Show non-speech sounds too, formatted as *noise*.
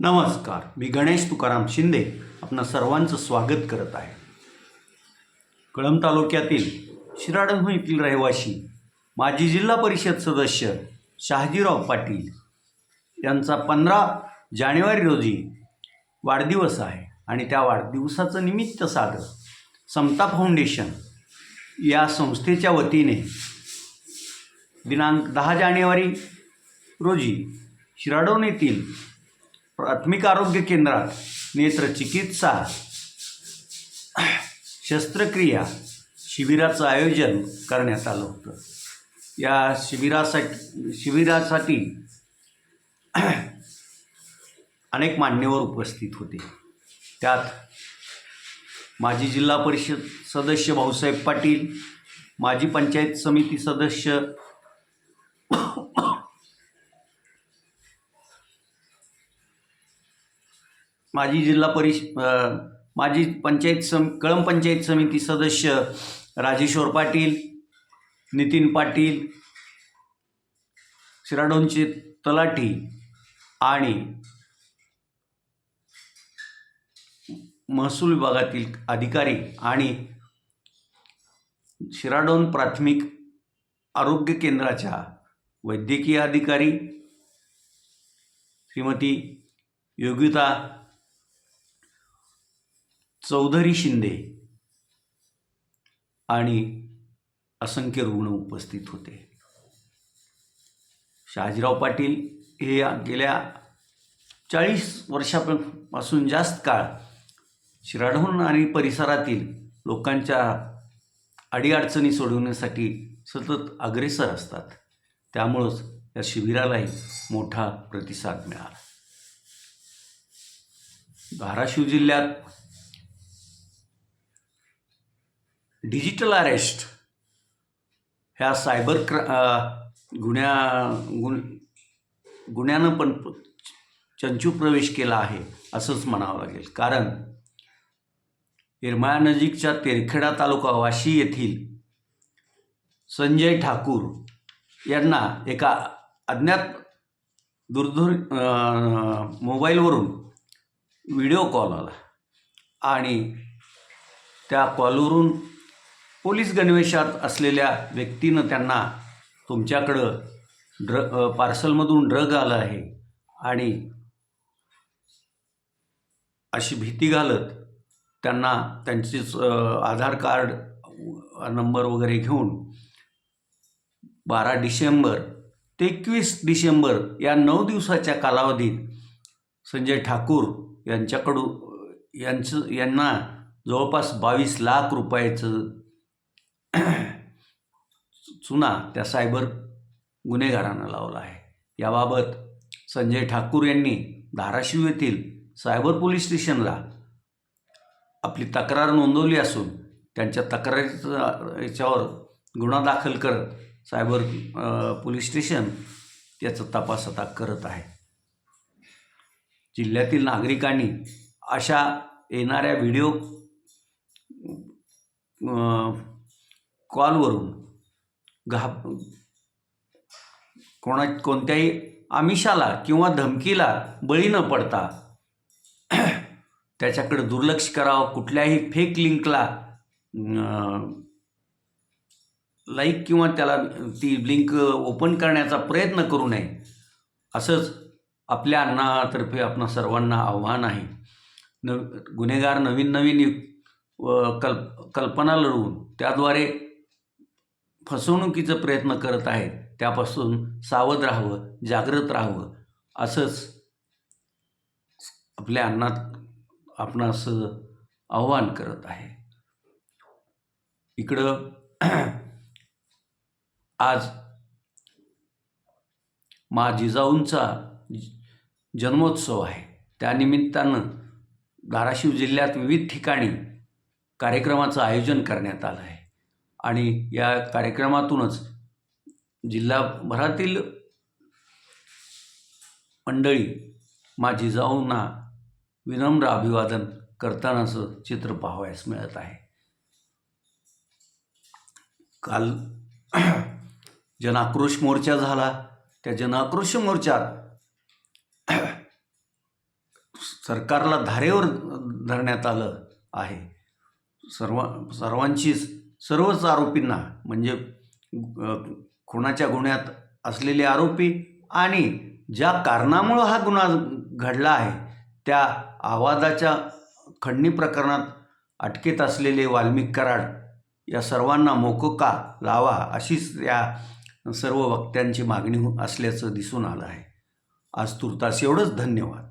नमस्कार. मी गणेश तुकाराम शिंदे आपणा सर्वांचं स्वागत करत आहे. कळंब तालुक्यातील शिराडण येथील रहिवासी माजी जिल्हा परिषद सदस्य शहाजीराव पाटील यांचा पंधरा जानेवारी रोजी वाढदिवस आहे आणि त्या वाढदिवसाचं निमित्त साधं समता फाउंडेशन या संस्थेच्या वतीने दिनांक दहा जानेवारी रोजी शिराडोन येथील प्राथमिक आरोग्य केंद्रात नेत्रचिकित्सा शस्त्रक्रिया शिबिराचं आयोजन करण्यात आलं होतं. या शिबिरासाठी शिबिरासाठी अनेक मान्यवर उपस्थित होते. त्यात माजी जिल्हा परिषद सदस्य भाऊसाहेब पाटील माजी पंचायत समिती सदस्य माजी जिल्हा परिष माजी पंचायत सम कळम पंचायत समिती सदस्य राजेश्वर पाटील नितीन पाटील शिराडोंचे तलाठी आणि महसूल विभागातील अधिकारी आणि शिराडोन प्राथमिक आरोग्य केंद्राच्या वैद्यकीय अधिकारी श्रीमती योगिता चौधरी शिंदे आणि असंख्य रुग्ण उपस्थित होते. शहाजीराव पाटील हे गेल्या चाळीस वर्षापासून जास्त काळ शिराढोण आणि परिसरातील लोकांच्या अडीअडचणी सोडवण्यासाठी सतत अग्रेसर असतात. त्यामुळंच या शिबिरालाही मोठा प्रतिसाद मिळाला. धाराशिव जिल्ह्यात डिजिटल अरेस्ट ह्या सायबर क्र गुन्ह्या गुन गुन्ह्यानं पण चंचू प्रवेश केला आहे असंच म्हणावं लागेल. कारण येरमाळ्यानजीकच्या तेरखेडा तालुका वाशी येथील संजय ठाकूर यांना एका अज्ञात दुर्धुर मोबाईलवरून व्हिडिओ कॉल आला. आणि त्या कॉलवरून पोलीस गणवेशात असलेल्या व्यक्तीनं त्यांना तुमच्याकडं ड्र पार्सलमधून ड्रग आलं आहे आणि अशी भीती घालत त्यांना त्यांचेच आधार कार्ड नंबर वगैरे घेऊन बारा डिसेंबर ते एकवीस डिसेंबर या नऊ दिवसाच्या कालावधीत संजय ठाकूर यांच्याकडून यांचं यांना जवळपास बावीस लाख रुपयाचं *clears throat* चुना त्या सायबर गुन्हेगारांना लावला आहे. याबाबत संजय ठाकूर यांनी धाराशिव येथील सायबर पोलीस स्टेशनला आपली तक्रार नोंदवली असून त्यांच्या तक्रारीचा याच्यावर गुन्हा दाखल करत सायबर पोलीस स्टेशन त्याचा तपास आता करत आहे. जिल्ह्यातील नागरिकांनी अशा येणाऱ्या व्हिडिओ कॉलवरून. घा कोणा कोणत्याही आमिषाला किंवा धमकीला बळी न पडता त्याच्याकडे दुर्लक्ष करावं. कुठल्याही फेक लिंकला लाईक किंवा त्याला ती लिंक ओपन करण्याचा प्रयत्न करू नये. असंच आपल्या अण्णातर्फे आपणा सर्वांना आव्हान आहे. न गुन्हेगार नवीन नवीन कल्प कल्पना लढवून त्याद्वारे फसवणुकीचा प्रयत्न करत आहेत त्यापासून सावध राहावं जागृत राहावं. असंच आपल्या अन्नात आपणास आव्हान करत आहे. इकडं *clears throat* आज मा जिजाऊंचा जन्मोत्सव आहे. त्यानिमित्तानं धाराशिव जिल्ह्यात विविध ठिकाणी कार्यक्रमाचं आयोजन करण्यात आलं आहे. आणि या कार्यक्रमातूनच जिल्हाभरातील मंडळी मा जिजाऊंना विनम्र अभिवादन करतानाचं चित्र पाहावयास मिळत आहे. काल *clears throat* जनाक्रोश मोर्चा झाला. त्या जनाक्रोश मोर्चात *clears throat* सरकारला धारेवर धरण्यात आलं आहे. सर्व सर्वांचीच सर्वच आरोपींना म्हणजे खुनाच्या गुन्ह्यात असलेले आरोपी आणि ज्या कारणामुळं हा गुन्हा घडला आहे त्या आवाजाच्या खंडणी प्रकरणात अटकेत असलेले वाल्मिक कराड या सर्वांना मोकोका लावा अशीच या सर्व वक्त्यांची मागणी असल्याचं दिसून आलं आहे. आज तुर्तास एवढंच. धन्यवाद.